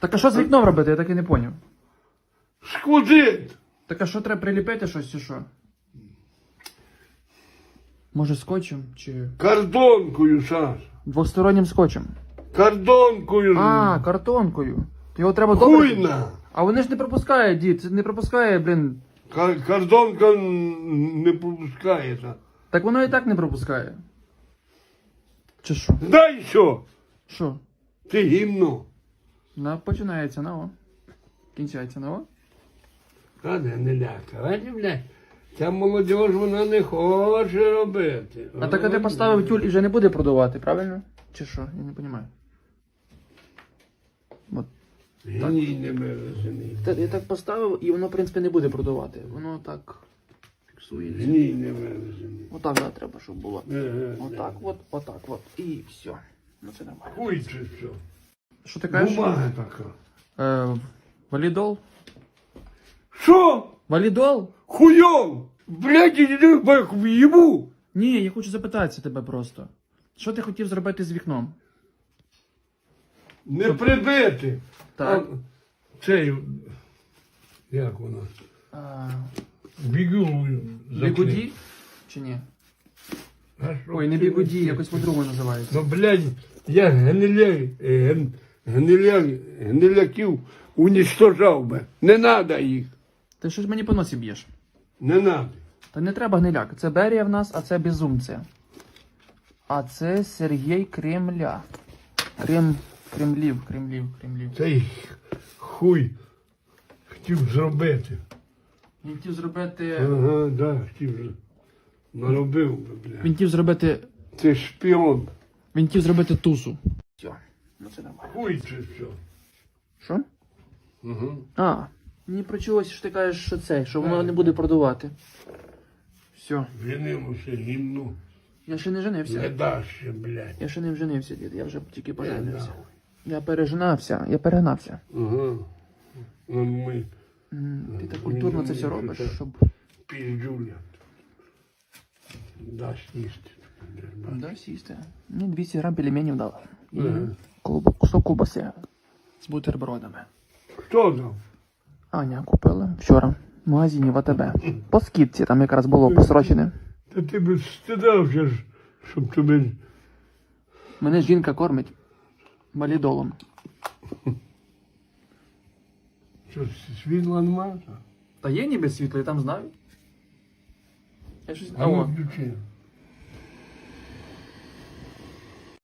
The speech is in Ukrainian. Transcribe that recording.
Так а що з вікном робити, я так і не поняв. Сквозить. Так а що треба приліпити щось чи що? Може скотчем чи. Картонкою, Саша. Двостороннім скотчем. Картонкою. А, картонкою. Його треба добре. Хуйна. А вони ж не пропускають, дід, це не пропускає, блін. Кар- Картонка н- не пропускає. та. Так воно і так не пропускає. Чи що? Дай що? Що? Ти гімно. На, починається на о. Кінчається на о. А не, не ляка. Бачиш, блядь, ця молодь вона не хоче робити. А так а ти поставив тюль і вже не буде продавати, правильно? Чи що? Я не розумію. От. Гній не мерзений. Та- Я так поставив і воно, в принципі, не буде продавати. Воно так фіксується. Гній не мерзений. Отак да, треба, щоб було. Е, Отак от, отак от. І все. Ну це нормально. Хуй чи що? Що ти кажеш? Бумага така. Е, валідол? Що? Валідол? Хуйом! Блядь, іди бак в'їбу! Ні, я хочу запитатися тебе просто. Що ти хотів зробити з вікном? Не прибити. Так. А, Цей, як воно? А, Бігулою. бігуді? Чи ні? Ой, не бігуді, якось по-другому називається. Ну, блядь, я гниля, ген, гниля, гниляків унічтожав би. Не надо їх. Ти щось мені по носі б'єш. Не надо. Та не треба гниляк. Це Берія в нас, а це безумце. А це Сергій Кремля. Крем... Кремлів, Кремлів, Кремлів. Цей хуй хотів зробити. Він хотів зробити. Ага, да, хотів. Наробив би, блядь. Він хотів зробити. Ти шпіон. Він хотів зробити тусу. Все. Ну це нормально. Хуй чи що? Що? Угу. А, мені прочулося, що ти кажеш, що це, що воно не буде продавати. Все. Женимося гімну. Я ще не Не женився. даш ще, блядь. Я ще не вженився, дід, я вже тільки поженився. Я переженався, я перегнався. Ага. Ну, ми М, Ти так культурно це все робиш, щоб. піздюля. Дасть їсти. Да, сісти. Мені 200 грам пельменів дали. І Ага. кусок ковбаси з бутербродами. Хто дав? Аня купила вчора в магазині в АТБ. По скидці там якраз було просрочене. Та ти би стидався щоб тобі. Мене жінка кормить валідолом. Що, світла нема? Та є ніби світло, я там знаю. Я щось. А ну включи.